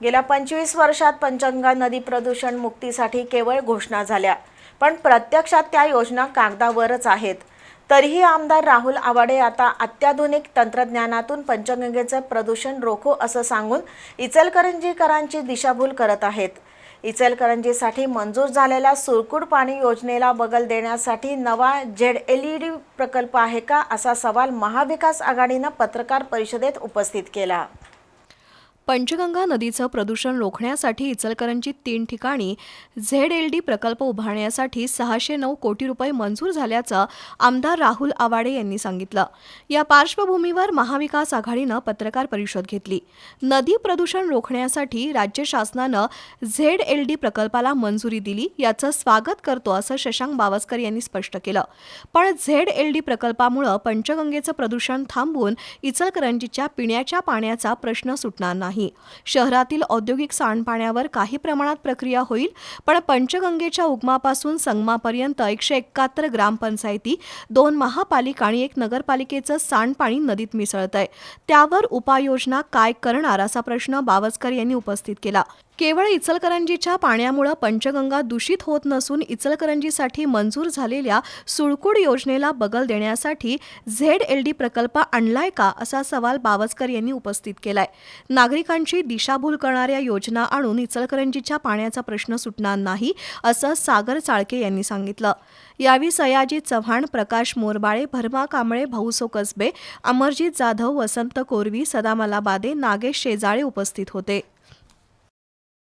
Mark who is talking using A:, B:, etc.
A: गेल्या पंचवीस वर्षात पंचगंगा नदी प्रदूषण मुक्तीसाठी केवळ घोषणा झाल्या. पण प्रत्यक्षात त्या योजना कागदावरच आहेत. तरीही आमदार राहुल आवाडे आता अत्याधुनिक तंत्रज्ञानातून पंचगंगेचं प्रदूषण रोखू असं सांगून इचलकरंजीकरांची दिशाभूल करत आहेत. इचलकरंजीसाठी मंजूर झालेल्या सुरकुड पाणी योजनेला बगल देण्यासाठी नवा झेड एल ई डी प्रकल्प आहे का असा सवाल महाविकास आघाडीनं पत्रकार परिषदेत उपस्थित केला.
B: पंचगंगा नदीचं प्रदूषण रोखण्यासाठी इचलकरंजीत तीन ठिकाणी झेड एल डी प्रकल्प उभारण्यासाठी सहाशे नऊ कोटी रुपये मंजूर झाल्याचं आमदार राहुल आवाडे यांनी सांगितलं. या पार्श्वभूमीवर महाविकास आघाडीनं पत्रकार परिषद घेतली. नदी प्रदूषण रोखण्यासाठी राज्य शासनानं झेड एल डी प्रकल्पाला मंजुरी दिली याचं स्वागत करतो असं शशांक बावस्कर यांनी स्पष्ट केलं. पण झेड एल डी प्रकल्पामुळं पंचगंगेचं प्रदूषण थांबवून इचलकरंजीच्या पिण्याच्या पाण्याचा प्रश्न सुटणार नाही. नाही. शहरातील औद्योगिक सांडपाण्यावर काही प्रमाणात प्रक्रिया होईल पण पंचगंगेच्या उगमापासून संगमापर्यंत एकशे एकाहत्तर ग्रामपंचायती दोन महापालिका आणि एक नगरपालिकेचं सांडपाणी नदीत मिसळत आहे त्यावर उपाययोजना काय करणार असा प्रश्न बावस्कर यांनी उपस्थित केला. केवळ इचलकरंजीच्या पाण्यामुळे पंचगंगा दूषित होत नसून इचलकरंजीसाठी मंजूर झालेल्या सुळकुड योजनेला बगल देण्यासाठी झेड एल डी प्रकल्प आणलाय का असा सवाल बावस्कर यांनी उपस्थित केलाय. नागरिकांची दिशाभूल करणाऱ्या योजना आणून इचलकरंजीच्या पाण्याचा प्रश्न सुटणार नाही असं सागर चाळके यांनी सांगितलं. यावेळी सयाजी चव्हाण प्रकाश मोरबाळे भरमा कांबळे भाऊसो कसबे अमरजीत जाधव वसंत कोरवी सदामला बादे नागेश शेजाळे उपस्थित होते.